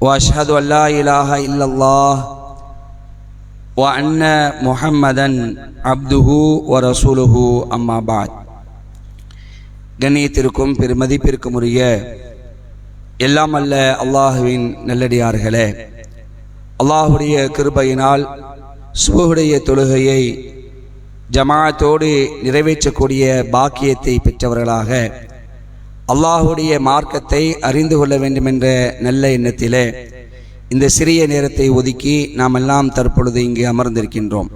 واشهد ان لا اله الا الله وان محمدا عبده ورسوله اما بعد கண்ணியத்திற்கும் பெருமதிப்பிற்கும் உரிய எல்லாம் அல்ல அல்லாஹுவின் நல்லடியார்களே அல்லாஹுடைய கிருபையினால் சுபுடைய தொழுகையை ஜமாஅத்தோடு நிறைவேற்றக்கூடிய பாக்கியத்தை பெற்றவர்களாக அல்லாஹுடைய மார்க்கத்தை அறிந்து கொள்ள வேண்டும் என்ற நல்ல எண்ணத்திலே இந்த சிறிய நேரத்தை ஒதுக்கி நாம் எல்லாம் தற்பொழுது இங்கு அமர்ந்திருக்கின்றோம்.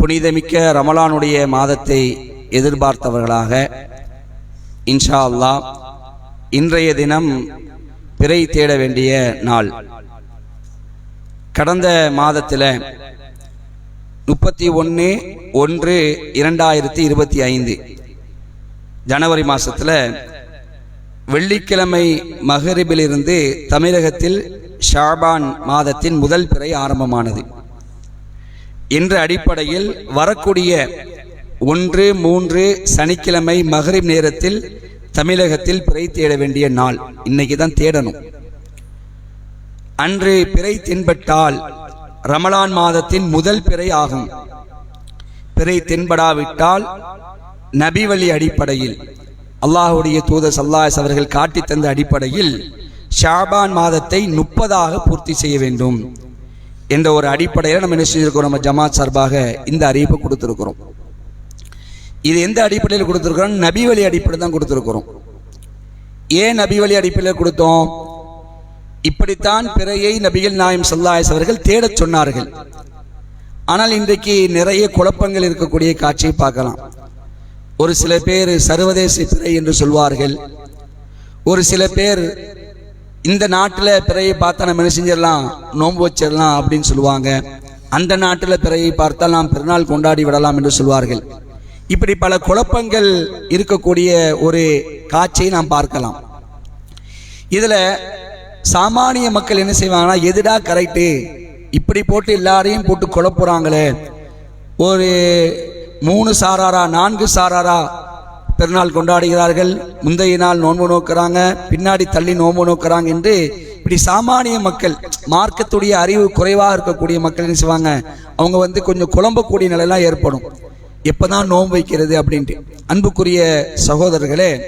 புனிதமிக்க ரமலானுடைய மாதத்தை எதிர்பார்த்தவர்களாக இன்ஷா அல்லாஹ் இன்றைய தினம் பிறை தேட வேண்டிய நாள். கடந்த மாதத்தில் முப்பத்தி ஒன்று ஒன்று இரண்டாயிரத்தி இருபத்தி ஐந்து. ஜனவரி மாதத்தில் வெள்ளிக்கிழமை மகரிபிலிருந்து தமிழகத்தில் ஷாபான் மாதத்தின் முதல் பிறை ஆரம்பமானது. என்ற அடிப்படையில் வரக்கூடிய ஒன்று மூன்று சனிக்கிழமை மகரிப் நேரத்தில் தமிழகத்தில் பிறை தேட வேண்டிய நாள். இன்னைக்கு தான் தேடணும். அன்று பிறை தென்பட்டால் ரமலான் மாதத்தின் முதல் பிறை ஆகும். பிறை தென்படாவிட்டால் நபி வழி அடிப்படையில் அல்லாஹுடைய தூதர் சல்லாஸ் அவர்கள் காட்டி தந்த அடிப்படையில் ஷாபான் மாதத்தை முப்பதாக பூர்த்தி செய்ய வேண்டும் என்ற ஒரு அடிப்படையில் நம்ம என்ன செஞ்சிருக்கிறோம் நம்ம ஜமாத் சார்பாக இந்த அறிவிப்பு கொடுத்துருக்குறோம். இது எந்த அடிப்படையில் கொடுத்துருக்கிறோம்? நபி வழி அடிப்படை தான் கொடுத்துருக்குறோம். ஏன் நபி வழி அடிப்படையில் கொடுத்தோம்? இப்படித்தான் பிறையை நபிகள் நாயம் சல்லாயஸ் அவர்கள் தேடச் சொன்னார்கள். ஆனால் இன்றைக்கு நிறைய குழப்பங்கள் இருக்கக்கூடிய காட்சியை பார்க்கலாம். ஒரு சில பேர் சர்வதேச பிறை என்று சொல்வார்கள். ஒரு சில பேர் இந்த நாட்டில் பிறையை பார்த்தா நம்ம என்ன செஞ்சிடலாம்? நோன்பு வச்சிடலாம் அப்படின்னு சொல்லுவாங்க. அந்த நாட்டில் பிறையை பார்த்தால் நாம் பிறநாள் கொண்டாடி விடலாம் என்று சொல்வார்கள். இப்படி பல குழப்பங்கள் இருக்கக்கூடிய ஒரு காட்சியை நாம் பார்க்கலாம். இதில் சாமானிய மக்கள் என்ன செய்வாங்கன்னா எதுடா கரெக்டு இப்படி போட்டு எல்லாரையும் போட்டு குழப்புறாங்களே. ஒரு மூணு சாராரா நான்கு சாராரா பெருநாள் கொண்டாடுகிறார்கள். முந்தைய நாள் நோன்பு நோக்கிறாங்க பின்னாடி தள்ளி நோன்பு நோக்கிறாங்க என்று இப்படி சாமானிய மக்கள் மார்க்கத்துடைய அறிவு குறைவாக இருக்கக்கூடிய மக்கள் என்ன செய்வாங்க? அவங்க வந்து கொஞ்சம் குழம்பக்கூடிய நிலையெல்லாம் ஏற்படும். எப்போதான் நோன்பு வைக்கிறது அப்படின்ட்டு. அன்புக்குரிய சகோதரர்களே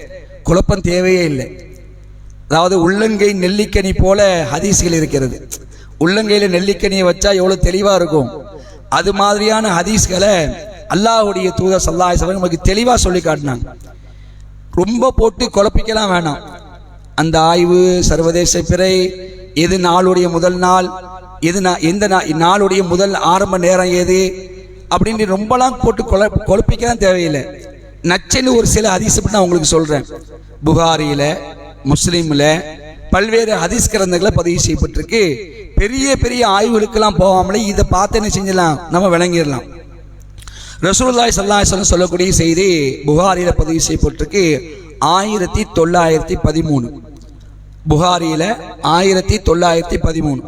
குழப்பம் தேவையே இல்லை. அதாவது உள்ளங்கை நெல்லிக்கனி போல ஹதீஸ்கள் இருக்கிறது. உள்ளங்கையில் நெல்லிக்கனியை வச்சா எவ்வளோ தெளிவாக இருக்கும். அது மாதிரியான ஹதீஸ்களை அல்லாஹுடைய தூதர் சல்லாஹ் நமக்கு தெளிவாக சொல்லி காட்டினாங்க. ரொம்ப போட்டு குழப்பிக்கலாம் வேணாம். அந்த ஆய்வு சர்வதேச பிறை எது நாளுடைய முதல் நாள் எது எந்த நாளுடைய முதல் ஆரம்ப நேரம் எது அப்படின்னு ரொம்பலாம் போட்டு குழ குழப்பிக்கலாம் தேவையில்லை. நச்சன்னு ஒரு சில ஹதீஸ் நான் உங்களுக்கு சொல்கிறேன் புகாரியில் முஸ்லீமில் பல்வேறு ஹதீஸ் கிரந்தங்களை பதிவு செய்யப்பட்டிருக்கு. பெரிய பெரிய ஆய்வுகளுக்கெல்லாம் போகாமலே இதை பார்த்து என்ன செஞ்சலாம் நம்ம விளங்கிடலாம். ரசூல்லாய் சல்லாஹன் சொல்லக்கூடிய செய்தி புகாரியில் பதிவு செய்யப்பட்டிருக்கு. ஆயிரத்தி தொள்ளாயிரத்தி பதிமூணு. புகாரியில் ஆயிரத்தி தொள்ளாயிரத்தி பதிமூணு.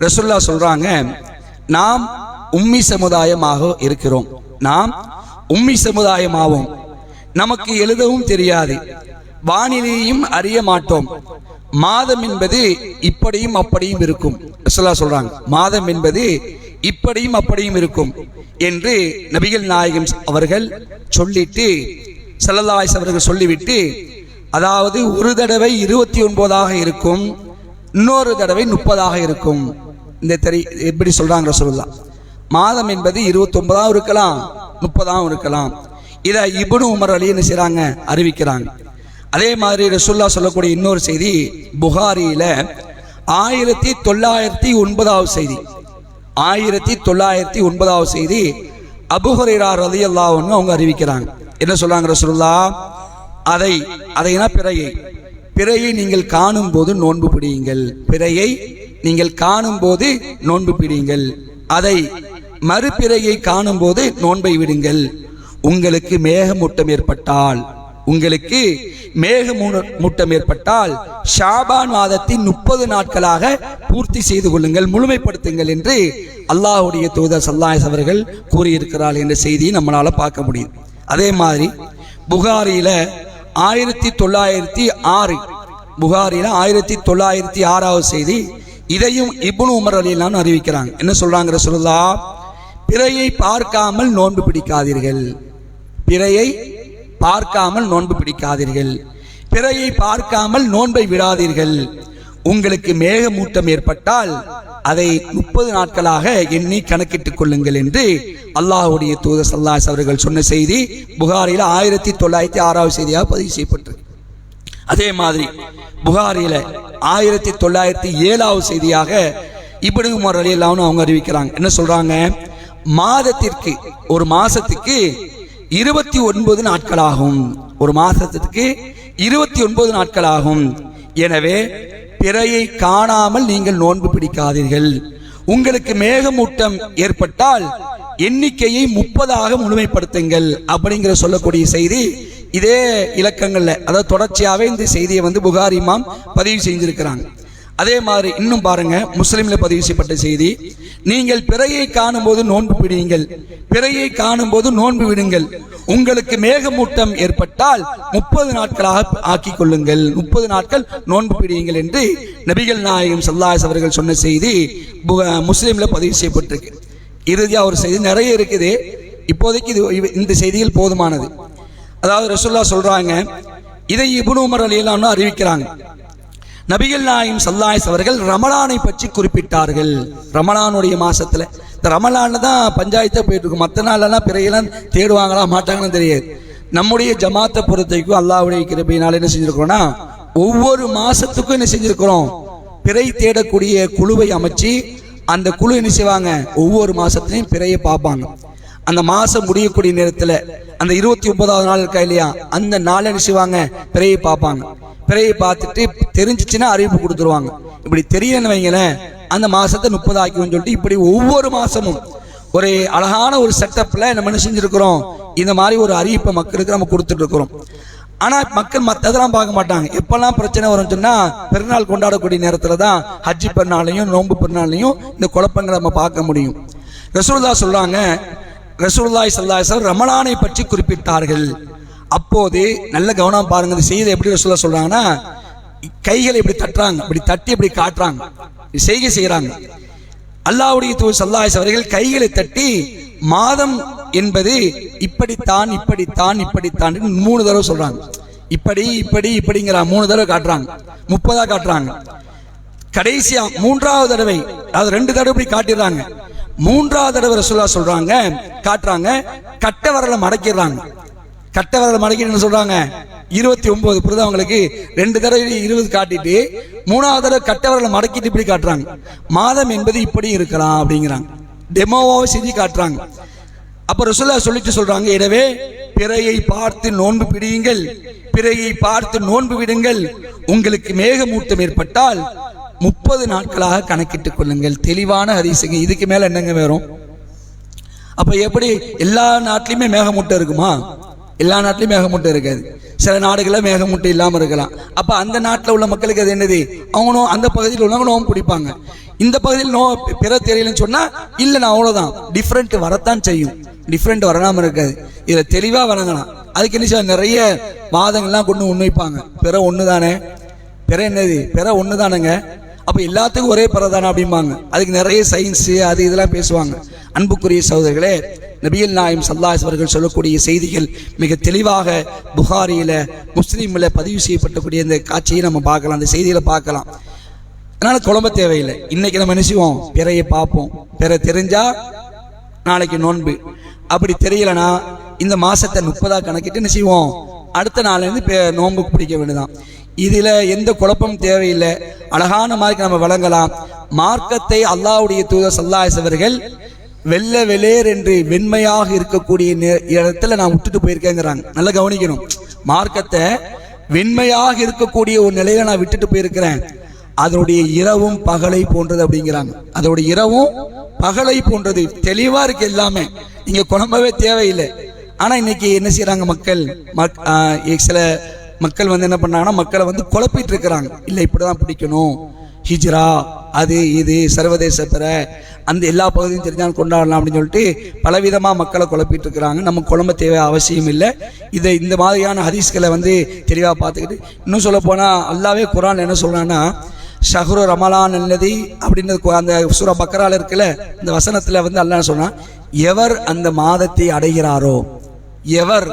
ரசுல்லா சொல்கிறாங்க நாம் உம்மி சமுதாயமாக இருக்கிறோம். நாம் உம்மி சமுதாயமாவோம். நமக்கு எழுதவும் தெரியாது. வானிலையும் அறிய மாட்டோம். மாதம் என்பது இப்படியும் அப்படியும் இருக்கும். ரசுல்லா சொல்கிறாங்க மாதம் என்பது இப்படியும் அப்படியும் இருக்கும் என்று நபிகள் நாயகம் அவர்கள் சொல்லிட்டு செல்லல்லாய்ஸ் அவர்கள் சொல்லிவிட்டு அதாவது ஒரு தடவை இருபத்தி ஒன்பதாக இருக்கும் இன்னொரு தடவை முப்பதாக இருக்கும். இந்த தெரி எப்படி சொல்கிறாங்க சொல்லலாம் மாதம் என்பது இருபத்தொன்பதாகவும் இருக்கலாம் முப்பதாகவும் இருக்கலாம். இதை இபுனு உமர் அலி என்ன செய்கிறாங்க அறிவிக்கிறாங்க. அதே மாதிரி ரசுல்லா சொல்லக்கூடிய இன்னொரு செய்தி புகாரியில் ஆயிரத்தி தொள்ளாயிரத்தி ஒன்பதாவது செய்தி. ஆயிரத்தி தொள்ளாயிரத்தி ஒன்பதாவது செய்தி அபுஹரா ரதி அல்லாஹ்னு அவங்க அறிவிக்கிறாங்க. என்ன சொல்றாங்க ரசூலுல்லா அதை அதைனா பிறையை? பிறையை நீங்கள் காணும் போது நோன்பு பிடியுங்கள். பிறையை நீங்கள் காணும் போது நோன்பு பிடியுங்கள். அதை மறுபிறையை காணும் போது நோன்பை விடுங்கள். உங்களுக்கு மேகமூட்டம் ஏற்பட்டால் உங்களுக்கு மேகமூட்டம் ஏற்பட்டால் ஷாபான் மாதத்தின் முப்பது நாட்களாக பூர்த்தி செய்து கொள்ளுங்கள் முழுமைப்படுத்துங்கள் என்று அல்லாஹுடைய தூதர் சல்லாஸ் அவர்கள் கூறியிருக்கிறார் என்ற செய்தியை நம்மளால் பார்க்க முடியும். அதே மாதிரி புகாரியில் ஆயிரத்தி தொள்ளாயிரத்தி ஆறு புகாரியில் ஆயிரத்தி தொள்ளாயிரத்தி ஆறாவது செய்தி இதையும் இப்னு உமர் அலிலான்னு அறிவிக்கிறாங்க. என்ன சொல்கிறாங்கிற சொல்லா பிறையை பார்க்காமல் நோன்பு பிடிக்காதீர்கள். பிறையை பார்க்காமல் நோன்பு பிடிக்காதீர்கள். பிறையை பார்க்காமல் நோன்பை விடாதீர்கள். உங்களுக்கு மேகமூட்டம் ஏற்பட்டால் அதை முப்பது நாட்களாக எண்ணி கணக்கிட்டுக் கொள்ளுங்கள் என்று அல்லாஹுடைய தூதர் சல்லாஸ் அவர்கள் சொன்ன செய்தி புகாரில் ஆயிரத்தி தொள்ளாயிரத்தி ஆறாவது செய்தியாக பதிவு செய்யப்பட்டது அதே மாதிரி புகாரியில் ஆயிரத்தி தொள்ளாயிரத்தி ஏழாவது செய்தியாக இப்படி முறையில் அவங்க அறிவிக்கிறாங்க. என்ன சொல்றாங்க? மாதத்திற்கு ஒரு மாசத்துக்கு இருபத்தி ஒன்பது நாட்களாகும். ஒரு மாசத்துக்கு இருபத்தி ஒன்பது நாட்களாகும். எனவே பிறையை காணாமல் நீங்கள் நோன்பு பிடிக்காதீர்கள். உங்களுக்கு மேகமூட்டம் ஏற்பட்டால் எண்ணிக்கையை முப்பதாக முழுமைப்படுத்துங்கள் அப்படிங்கிற சொல்லக்கூடிய செய்தி இதே இலக்கங்கள்ல அதாவது தொடர்ச்சியாகவே இந்த செய்தியை வந்து புகாரிமாம் பதிவு செஞ்சிருக்கிறாங்க. அதே மாதிரி இன்னும் பாருங்க முஸ்லீம்ல பதிவு செய்யப்பட்ட செய்தி. நீங்கள் பிறையை காணும்போது நோன்பு பிடியுங்கள். பிறையை காணும்போது நோன்பு விடுங்கள். உங்களுக்கு மேகமூட்டம் ஏற்பட்டால் முப்பது நாட்களாக ஆக்கிக் கொள்ளுங்கள். முப்பது நாட்கள் நோன்பு பிடியுங்கள் என்று நபிகள் நாயகம் சல்லாஸ் அவர்கள் சொன்ன செய்தி புக- பதிவு செய்யப்பட்டிருக்கு. இறுதியாக ஒரு செய்தி நிறைய இருக்குது. இப்போதைக்கு இது இந்த செய்திகள் போதுமானது. அதாவது ரசுல்லா சொல்றாங்க இதை இபுனு உமர் அலியல்லான்னு அறிவிக்கிறாங்க. நபிகள் நாயும் சல்லாயஸ் அவர்கள் ரமலானை பற்றி குறிப்பிட்டார்கள். ரமலானுடைய மாசத்துல. இந்த ரமலான்ல தான் பஞ்சாயத்தை போயிட்டு இருக்கும் மற்ற நாளெல்லாம் பிறையெல்லாம் தேடுவாங்களா மாட்டாங்கன்னு தெரியாது. நம்முடைய ஜமாத்தை பொறுத்தைக்கும் அல்லாவுடைய கிருபையினால என்ன செஞ்சிருக்கிறோம்னா ஒவ்வொரு மாசத்துக்கும் என்ன செஞ்சிருக்கிறோம்? பிறை தேடக்கூடிய குழுவை அமைச்சு அந்த குழு என்ன செய்வாங்க? ஒவ்வொரு மாசத்துலையும் பிறையை பார்ப்பாங்க. அந்த மாசம் முடியக்கூடிய நேரத்துல அந்த இருபத்தி ஒன்பதாவது நாள் இருக்கா இல்லையா? அந்த நாள் என்ன செய்வாங்க? பிறையை பார்ப்பாங்க. பிறையை பார்த்துட்டு தெரிஞ்சிச்சுன்னா அறிவிப்பு கொடுத்துருவாங்க. இப்படி தெரியலன்னு வைங்களேன் அந்த மாதத்தை முப்பது ஆக்கிவோம்னு சொல்லிட்டு இப்படி ஒவ்வொரு மாதமும் ஒரு அழகான ஒரு செட்டப்பில் நம்ம என்ன செஞ்சுருக்கிறோம்? இந்த மாதிரி ஒரு அறிவிப்பை மக்களுக்கு நம்ம கொடுத்துட்டு இருக்கிறோம் மக்கள் மற்றதெல்லாம் பார்க்க மாட்டாங்க. எப்பெல்லாம் பிரச்சனை வரும்னு சொன்னால் பெருநாள் கொண்டாடக்கூடிய நேரத்தில் தான் ஹஜ்ஜி பெருநாளையும் நோன்பு பெருநாளையும் இந்த குழப்பங்களை நம்ம பார்க்க முடியும். ரசூல்லா சொல்கிறாங்க ரசூல்லாய் ஸல்லல்லாஹு அலைஹி ரமலானை பற்றி குறிப்பிட்டார்கள். அப்போது நல்ல கவனம் பாருங்க இந்த செய்தி எப்படி சொல்ல சொல்றாங்கன்னா கைகளை இப்படி தட்டுறாங்க இப்படி தட்டி இப்படி காட்டுறாங்க செய்கை செய்கிறாங்க அல்லாவுடைய தூர் சல்லாஸ் அவர்கள் கைகளை தட்டி மாதம் என்பது இப்படித்தான் இப்படித்தான் இப்படித்தான் மூணு தடவை சொல்றாங்க. இப்படி இப்படி இப்படிங்கிற மூணு தடவை காட்டுறாங்க முப்பதா காட்டுறாங்க. கடைசியா மூன்றாவது தடவை அது ரெண்டு தடவை இப்படி காட்டிடுறாங்க. மூன்றாவது தடவை ரசூலா சொல்றாங்க காட்டுறாங்க கட்ட வரலை மடக்கிடுறாங்க. கட்ட வரல மடக்கிட்டு சொல்றாங்க. இருபத்தி ஒன்பது புரியுதா அவங்களுக்கு ரெண்டு தடவை இருபது காட்டிட்டு மூணாவது தடவை கட்ட மடக்கிட்டு இப்படி காட்டுறாங்க. மாதம் என்பது இப்படி இருக்கலாம் அப்படிங்கிறாங்க. டெமோவாவை செஞ்சு காட்டுறாங்க. அப்புறம் ரசூலா சொல்லிட்டு சொல்றாங்க எனவே பிறையை பார்த்து நோன்பு பிடியுங்கள். பிறையை பார்த்து நோன்பு விடுங்கள். உங்களுக்கு மேகமூட்டம் ஏற்பட்டால் முப்பது நாட்களாக கணக்கிட்டுக் கொள்ளுங்கள். தெளிவான ஹரிசுங்க இதுக்கு மேல என்னங்க வரும்? அப்ப எப்படி எல்லா நாட்டிலையுமே மேகமூட்டம் இருக்குமா? எல்லா நாட்டிலும் மேகமூட்டம் இருக்காது. சில நாடுகளில் மேகமூட்டம் இல்லாமல் இருக்கலாம். அப்போ அந்த நாட்டில் உள்ள மக்களுக்கு அது என்னது? அவங்களும் அந்த பகுதியில் உள்ளவங்க நோம்பு பிடிப்பாங்க இந்த பகுதியில் நோ பிற தெரியலன்னு சொன்னால் இல்லை நான் அவ்வளோதான் டிஃப்ரெண்ட் வரத்தான் செய்யும். டிஃப்ரெண்ட் வரணாமல் இருக்காது. இதில் தெளிவாக வணங்கலாம். அதுக்கு என்ன நிறைய வாதங்கள்லாம் கொண்டு உண்மைப்பாங்க பிற ஒன்று தானே பிற என்னது? பிற ஒன்று தானேங்க அப்போ எல்லாத்துக்கும் ஒரே பிற தானே அப்படிம்பாங்க. அதுக்கு நிறைய சயின்ஸு அது இதெல்லாம் பேசுவாங்க. அன்புக்குரிய சகோதரிகளே நபியல் நாயம் சல்லாஸ் அவர்கள் சொல்லக்கூடிய செய்திகள் மிக தெளிவாக புகாரியில் முஸ்லீமில் பதிவு செய்யப்பட்டக்கூடிய இந்த காட்சியை நம்ம பார்க்கலாம் அந்த செய்திகளை பார்க்கலாம். அதனால் குழம்ப தேவையில்லை. இன்னைக்கு நம்ம என்ன செய்வோம்? பிறையை பார்ப்போம். பிற தெரிஞ்சா நாளைக்கு நோன்பு. அப்படி தெரியலனா இந்த மாசத்தை முப்பதாக கணக்கிட்டு என்ன செய்வோம்? அடுத்த நாள்லேருந்து நோன்பு பிடிக்க வேண்டியதான் இதில் எந்த குழப்பம் தேவையில்லை. அழகான மாதிரி நம்ம வழங்கலாம் மார்க்கத்தை அல்லாஹ்வுடைய தூதர் சல்லாஸ் அவர்கள் வெள்ளை வெளேர் என்று வெண்மையாக இருக்கக்கூடிய நே- இடத்துல நான் விட்டுட்டு போயிருக்கேங்கிறாங்க. நல்லா கவனிக்கணும். மார்க்கத்தை வெண்மையாக இருக்கக்கூடிய ஒரு நிலையில நான் விட்டுட்டு போயிருக்கிறேன். அதனுடைய இரவும் பகலை போன்றது அப்படிங்கிறாங்க. அதோடைய இரவும் பகலை போன்றது. தெளிவா இருக்கு எல்லாமே. நீங்க குழம்பவே தேவையில்லை. ஆனா இன்னைக்கு என்ன செய்யறாங்க மக்கள்? மக்- சில மக்கள் வந்து என்ன பண்ணாங்கன்னா மக்களை வந்து குழப்பிட்டு இருக்கிறாங்க. இல்லை இப்படிதான் பிடிக்கணும். ஹிஜ்ரா அது இது சர்வதேச பிற அந்த எல்லா பகுதியும் தெரிஞ்சாலும் கொண்டாடலாம் அப்படின்னு சொல்லிட்டு பலவிதமாக மக்களை குழப்பிட்டு இருக்கிறாங்க நம்ம குழம்ப தேவை அவசியம் இல்லை. இதை இந்த மாதிரியான ஹதீஸ்களை வந்து தெளிவாக பார்த்துக்கிட்டு இன்னும் சொல்ல போனால் அல்லாவே குரான் என்ன சொல்கிறான்னா ஷஹ்ரு ரமலான் அல்லதி அப்படின்னு அந்த சுர பக்கரால் இருக்குல்ல இந்த வசனத்தில் வந்து அல்லாஹ் சொன்னான் எவர் அந்த மாதத்தை அடைகிறாரோ எவர்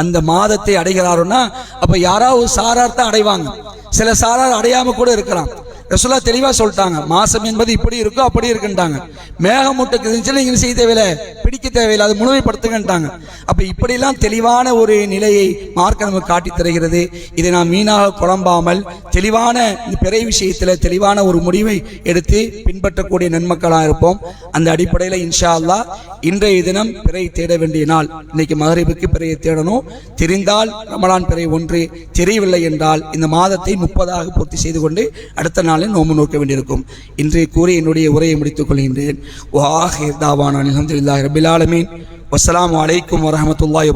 அந்த மாதத்தை அடைகிறாரோன்னா அப்போ யாராவது சாரார் தான் அடைவாங்க. சில சாரார் அடையாமல் கூட இருக்கிறான் ரசுல்லா தெளிவாக சொல்லிட்டாங்க. மாசம் என்பது இப்படி இருக்கும் அப்படி இருக்குன்ட்டாங்க. மேகமூட்டுக்கு இருந்துச்சுன்னா நீங்க செய்ய தேவையில்லை. பிடிக்க தேவையில்லை. அது முழுமைப்படுத்துங்கன்ட்டாங்க. அப்போ இப்படிலாம் தெளிவான ஒரு நிலையை மார்க்க நமக்கு காட்டி தருகிறது. இதை நாம் மீனாக குழம்பாமல் தெளிவான இந்த பிறை விஷயத்தில் தெளிவான ஒரு முடிவை எடுத்து பின்பற்றக்கூடிய நன்மக்களாக இருப்போம். அந்த அடிப்படையில் இன்ஷா அல்லா இன்றைய தினம் பிறை தேட வேண்டிய நாள். இன்னைக்கு மகரிபுக்கு பிறையை தேடணும். தெரிந்தால் ரமலான் பிறை ஒன்று தெரியவில்லை என்றால் இந்த மாதத்தை முப்பதாக பூர்த்தி செய்து கொண்டு அடுத்த நாளில் நோம்பு நோக்க வேண்டியிருக்கும். இன்று கூறி என்னுடைய உரையை முடித்துக் கொள்கின்றேன். வாஹிர் தாவான் அலமதுல்லாஹி ரபில் ஆலமீன். வஸ்ஸலாமு அலைக்கும் வரஹமத்துல்லாஹி